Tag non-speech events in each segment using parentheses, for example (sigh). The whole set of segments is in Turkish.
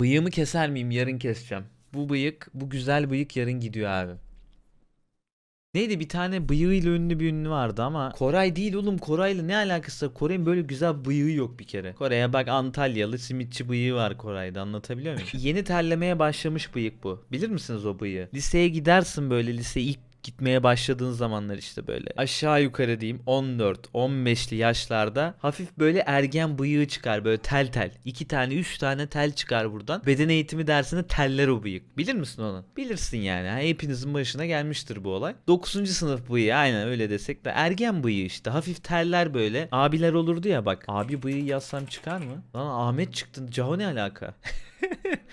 Bıyığımı keser miyim? Yarın keseceğim. Bu bıyık, bu güzel bıyık yarın gidiyor abi. Neydi bir tane bıyığıyla ünlü bir ünlü vardı ama Koray değil oğlum Koray'la ne alakası var? Koray'ın böyle güzel bıyığı yok bir kere. Koray'a bak Antalyalı simitçi bıyığı var Koray'da anlatabiliyor muyum? (laughs) Yeni terlemeye başlamış bıyık bu. Bilir misiniz o bıyığı? Liseye gidersin böyle lise ilk gitmeye başladığın zamanlar işte böyle aşağı yukarı diyeyim 14 15'li yaşlarda hafif böyle ergen bıyığı çıkar böyle tel tel. 2 tane 3 tane tel çıkar buradan. Beden eğitimi dersinde teller o bıyık. Bilir misin onu? Bilirsin yani. Hepinizin başına gelmiştir bu olay. 9. sınıf bıyığı aynen öyle desek de ergen bıyığı işte. Hafif teller böyle. Abiler olurdu ya bak. Abi bıyığı yazsam çıkar mı? Lan Ahmet çıktı. Caho ne alaka? (laughs)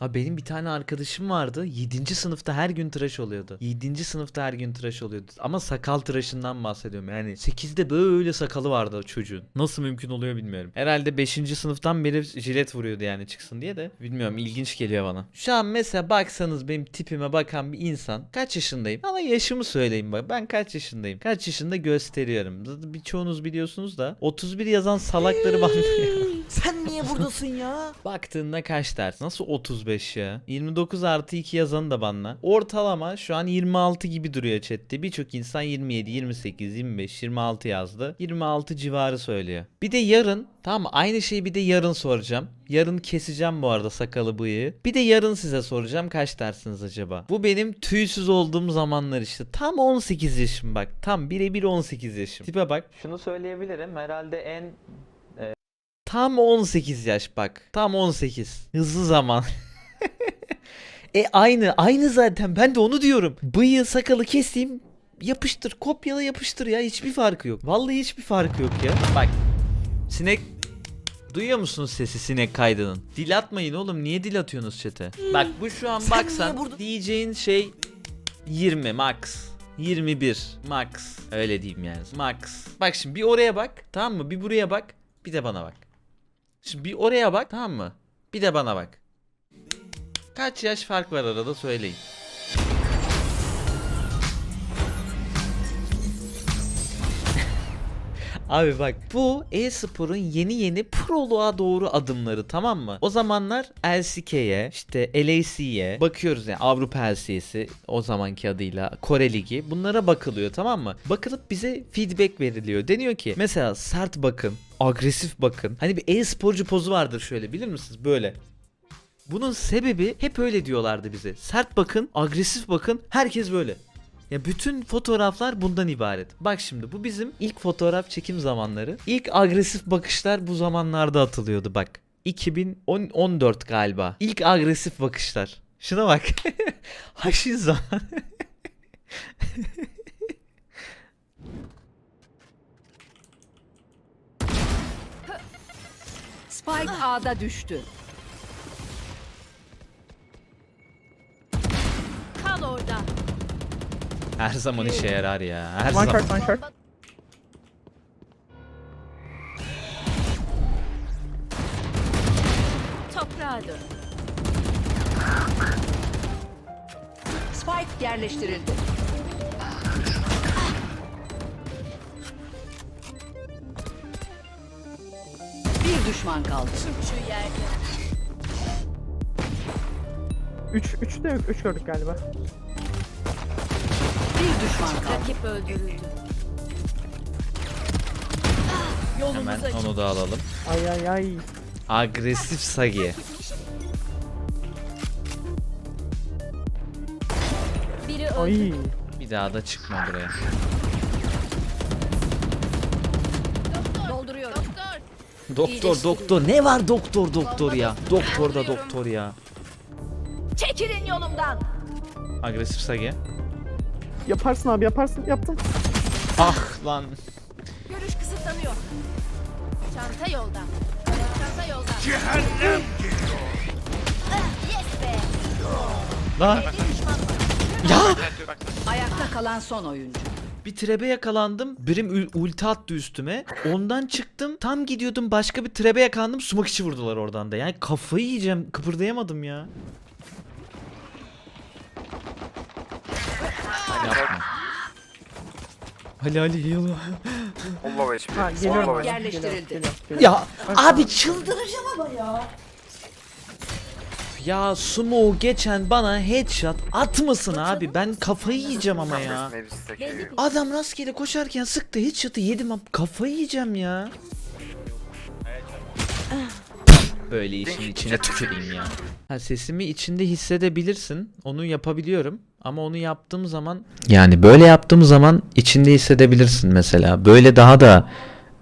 Abi benim bir tane arkadaşım vardı. 7. sınıfta her gün tıraş oluyordu. 7. sınıfta her gün tıraş oluyordu. Ama sakal tıraşından bahsediyorum. Yani 8'de böyle sakalı vardı o çocuğun. Nasıl mümkün oluyor bilmiyorum. Herhalde 5. sınıftan beri jilet vuruyordu yani çıksın diye de. Bilmiyorum ilginç geliyor bana. Şu an mesela baksanız benim tipime bakan bir insan. Kaç yaşındayım? Ama yaşımı söyleyin bak. Ben kaç yaşındayım? Kaç yaşında gösteriyorum. Birçoğunuz biliyorsunuz da. 31 yazan salakları (laughs) banlıyor. Sen niye buradasın ya? (laughs) Baktığında kaç ders? Nasıl 35 ya? 29 artı 2 yazanı da banla. Ortalama şu an 26 gibi duruyor chatte. Birçok insan 27, 28, 25, 26 yazdı. 26 civarı söylüyor. Bir de yarın tamam mı? Aynı şeyi bir de yarın soracağım. Yarın keseceğim bu arada sakalı bıyığı. Bir de yarın size soracağım kaç dersiniz acaba? Bu benim tüysüz olduğum zamanlar işte. Tam 18 yaşım bak. Tam birebir 18 yaşım. Tipe bak. Şunu söyleyebilirim. Herhalde en Tam 18 yaş bak. Tam 18. Hızlı zaman. (laughs) e aynı. Aynı zaten. Ben de onu diyorum. Bıyığı sakalı keseyim. Yapıştır. Kopyala yapıştır ya. Hiçbir farkı yok. Vallahi hiçbir farkı yok ya. Bak. Sinek Duyuyor musunuz sesi sinek kaydının? Dil atmayın oğlum. Niye dil atıyorsunuz chat'e? Bak bu şu an Sen baksan burada- diyeceğin şey 20 max. 21 max. Öyle diyeyim yani. Max. Bak şimdi bir oraya bak. Tamam mı? Bir buraya bak. Bir de bana bak. Şimdi bir oraya bak tamam mı? Bir de bana bak. Kaç yaş fark var arada söyleyin. Abi bak bu e-sporun yeni yeni proluğa doğru adımları tamam mı? O zamanlar LCK'ye işte LAC'ye bakıyoruz yani Avrupa LC'si o zamanki adıyla Kore Ligi bunlara bakılıyor tamam mı? Bakılıp bize feedback veriliyor. Deniyor ki mesela sert bakın, agresif bakın. Hani bir e-sporcu pozu vardır şöyle bilir misiniz? Böyle. Bunun sebebi hep öyle diyorlardı bize. Sert bakın, agresif bakın, herkes böyle. Ya bütün fotoğraflar bundan ibaret. Bak şimdi bu bizim ilk fotoğraf çekim zamanları. İlk agresif bakışlar bu zamanlarda atılıyordu bak. 2014 galiba. İlk agresif bakışlar. Şuna bak. (laughs) Haşin zaman. Spike A'da düştü. Her zaman işe yarar ya. Her One zaman. short, one short. Toprağa dön. Spike yerleştirildi. Bir düşman kaldı. Şu yerde. 3 3 de 3 gördük galiba. Bir düşman kaldı. Rakip öldürüldü. Hemen açık. onu da alalım. Ay ay ay. Agresif Sagi. Biri öldü. Ay. Bir daha da çıkma buraya. Dolduruyorum. Doktor. Doktor doktor ne var doktor doktor ya. Doktor da doktor ya. Çekilin yolumdan. Agresif Sagi. Yaparsın abi yaparsın. Yaptım. Ah lan. Görüş kısıtlanıyor. Çanta yolda. Çanta yolda. Cehennem Yes be. Lan. Bir düşman var. Ya. Ayakta kalan son oyuncu. Bir trebe yakalandım. Birim ul- ulti attı üstüme. Ondan çıktım. Tam gidiyordum başka bir trebe yakalandım. Sumak içi vurdular oradan da. Yani kafayı yiyeceğim. Kıpırdayamadım ya. Ali Ali heal. Allah HP. Ha geliyorum Allah. Yerleştirildi. Geliyorum, geliyorum. Ya abi çıldıracağım ama ya. Ya Sumo geçen bana headshot atmasın abi. Ben kafayı yiyeceğim ama ya. Adam rastgele koşarken sıktı headshot'ı yedim abi. Kafayı yiyeceğim ya. Böyle işin içine tüküreyim ya. Ha, sesimi içinde hissedebilirsin. Onu yapabiliyorum. Ama onu yaptığım zaman... Yani böyle yaptığım zaman içinde hissedebilirsin mesela. Böyle daha da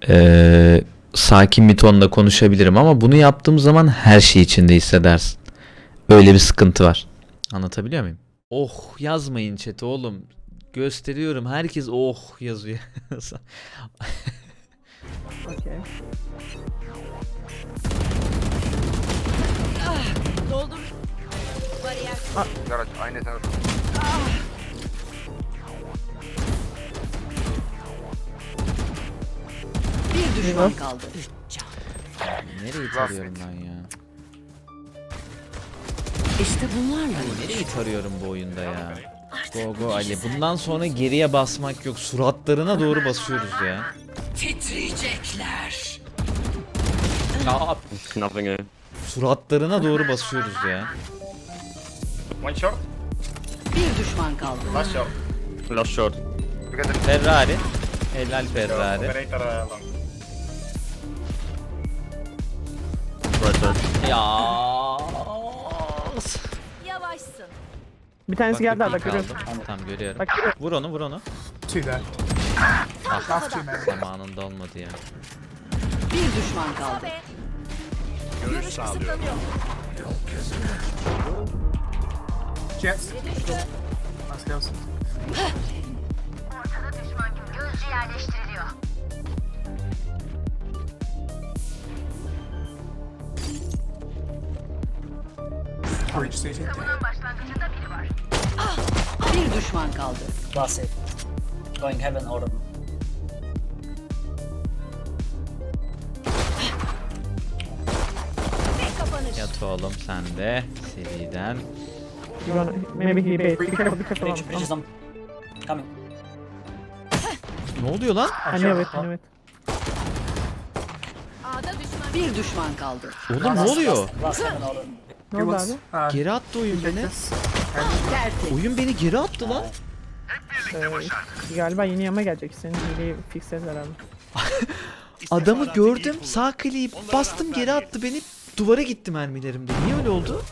eee, sakin bir tonda konuşabilirim. Ama bunu yaptığım zaman her şeyi içinde hissedersin. Öyle bir sıkıntı var. Anlatabiliyor muyum? Oh yazmayın chat'e oğlum. Gösteriyorum. Herkes oh yazıyor. (laughs) Doldur. Bariyer. Garaj aynı sen. Bir düşman kaldı. Nereyi tarıyorum ben ya? İşte bunlarla Nereyi tarıyorum bu oyunda ya? Go go Ali. Bundan sonra geriye basmak yok. Suratlarına doğru basıyoruz ya. titriyecekler. Nothing A. Suratlarına doğru basıyoruz ya. One short, Bir düşman kaldı. last. Last. Together. Ferrari. Helal Ferrari. Operator uh, long. Right side. Ya. Yavaşsın. Bir tanesi geldi Bak, Arda bir görüyorum. kaldım. Tamam görüyorum. Bak görüyorum. Vur onu vur onu. Two there. Ah, zamanında olmadı ya. Bir düşman kaldı. Görüş kısıtlanıyor. Jets. Biri düştü. Let's go. Breach city. Bir düşman kaldı. Last it. Going heaven or Tek kapanış. Yat oğlum sen de. Seriden. You wanna, maybe he bait. Be careful, be careful. bridge, bridge is on. Coming. Ne oluyor lan? I knew it, I knew it. Bir düşman kaldı. Oğlum ne oluyor? Last Ne oldu abi? Geri attı oyun beni. Tertemiz. Oyun beni geri attı lan. Ee, galiba yeni yama gelecek. Senin hileyi fixlediler abi. (laughs) Adamı gördüm. Sağ kliği bastım geri attı beni. Duvara gitti mermilerimde. Niye öyle oldu?